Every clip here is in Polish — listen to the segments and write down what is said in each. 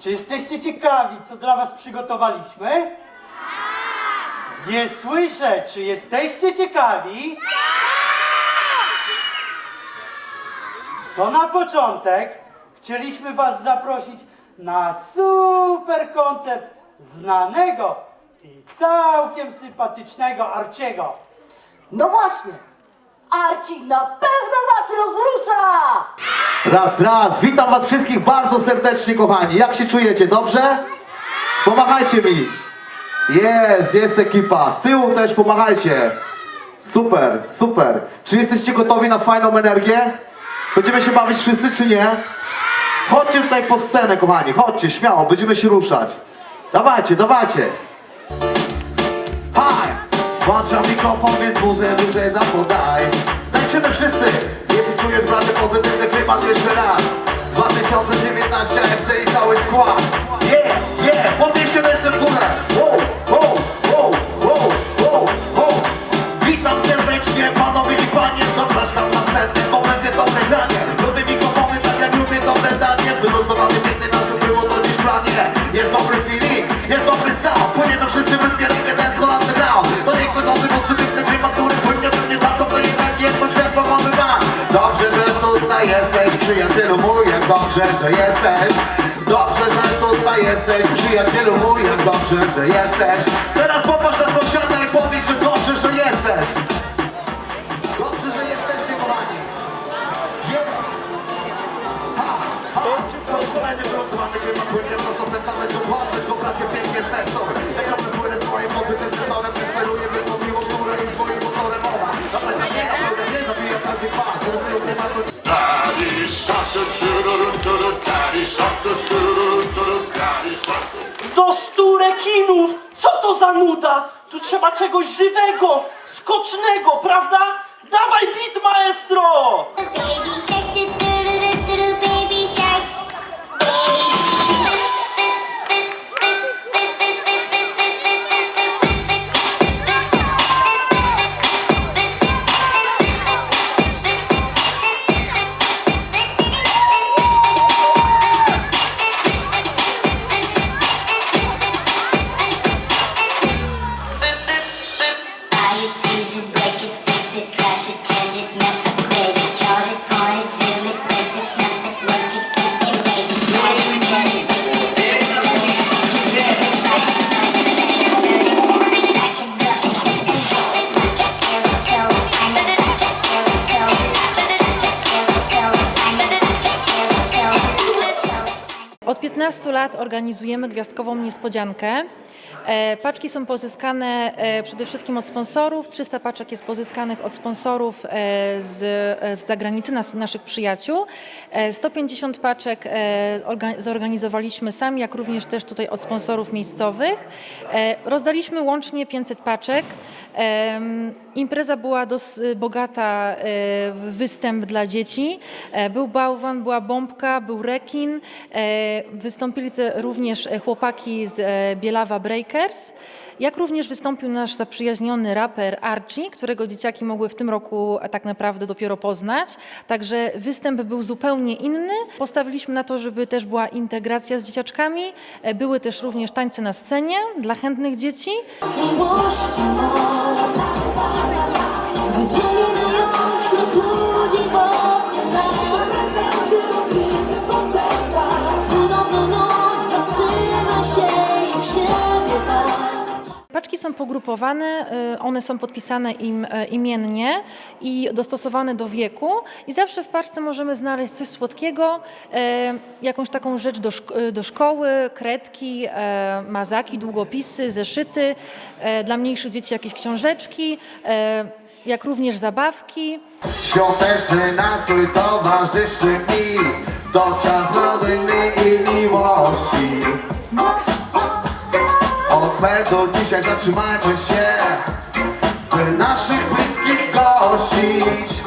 Czy jesteście ciekawi, co dla was przygotowaliśmy? Nie słyszę, czy jesteście ciekawi? To na początek chcieliśmy was zaprosić na super koncert znanego i całkiem sympatycznego Arciego. No właśnie, Arci na pewno was rozrusza! Raz, raz. Witam was wszystkich bardzo serdecznie, kochani. Jak się czujecie? Dobrze? Pomachajcie mi. Jest, jest ekipa. Z tyłu też pomachajcie. Super, super. Czy jesteście gotowi na fajną energię? Będziemy się bawić wszyscy, czy nie? Chodźcie tutaj po scenę, kochani. Chodźcie, śmiało. Będziemy się ruszać. Dawajcie, dawajcie. Haj! Włączam mikrofon, więc muzę tutaj zapodaj. Tańczymy wszyscy! Czujesz braty pozytywny klimat jeszcze raz. 2019 FC i cały skład przyjacielu mój Jak dobrze, że jesteś. Dobrze, że tutaj jesteś, przyjacielu mój Jak dobrze, że jesteś. Teraz popatrz na sąsiada i powiedz, że dobrze, że jesteś. Dobrze, że jesteście, kochani Yeah. Ha, ha. To jest kolejny klimat Płynie prosto tam stu rekinów! Co to za nuda? Tu trzeba czegoś żywego, skocznego, prawda? Dawaj bit, maestro! 15 lat organizujemy gwiazdkową niespodziankę. E, Paczki są pozyskane e, przede wszystkim od sponsorów. 300 paczek jest pozyskanych od sponsorów e, z, z zagranicy, nas, naszych przyjaciół. E, 150 paczek orga- zorganizowaliśmy sami, jak również też tutaj od sponsorów miejscowych. Rozdaliśmy łącznie 500 paczek. Impreza była dosyć bogata e, w występ dla dzieci. E, Był bałwan, była bombka, był rekin. E, Wystąpili również e, chłopaki z Bielawa Breakers. Jak również wystąpił nasz zaprzyjaźniony raper Archie, którego dzieciaki mogły w tym roku tak naprawdę dopiero poznać. Także występ był zupełnie inny. Postawiliśmy na to, żeby też była integracja z dzieciaczkami. E, Były też również tańce na scenie dla chętnych dzieci. Wydzielimy pogrupowane, y, one są podpisane im e, imiennie i dostosowane do wieku i zawsze w paczce możemy znaleźć coś słodkiego, e, jakąś taką rzecz do, szk- y, do szkoły, kredki, e, mazaki, długopisy, zeszyty, e, dla mniejszych dzieci jakieś książeczki, e, jak również zabawki. Świąteczny nastrój towarzyszy mi To czas rodziny i Medu dzisiaj zatrzymajmy się By naszych bliskich gościć.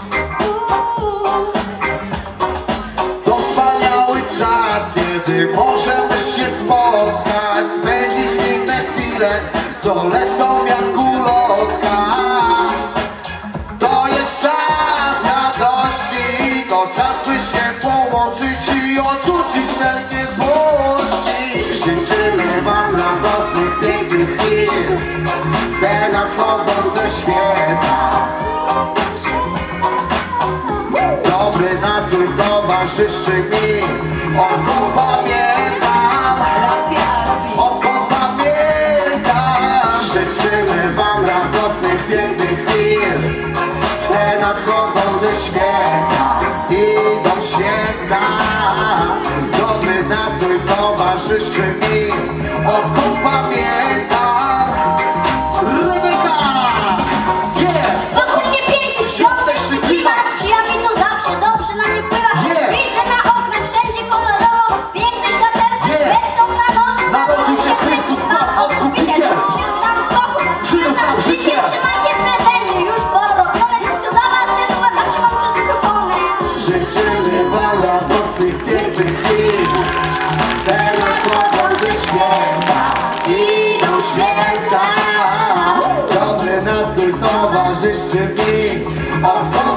To wspaniały czas, kiedy możemy się spotkać. Spędzić piękne chwile, co lecą jak ulotka to jest czas radości, to czas ze świata. Dobry nastrój towarzyszy mi. Odkąd pamiętam Odkąd pamiętam Życzymy wam radosnych, pięknych chwil. Te nadchodzą ze świata. Idą święta. Dobry nastrój towarzyszy mi. Odkąd pamiętam święta Dobry nastrój towarzyszy mi Odkąd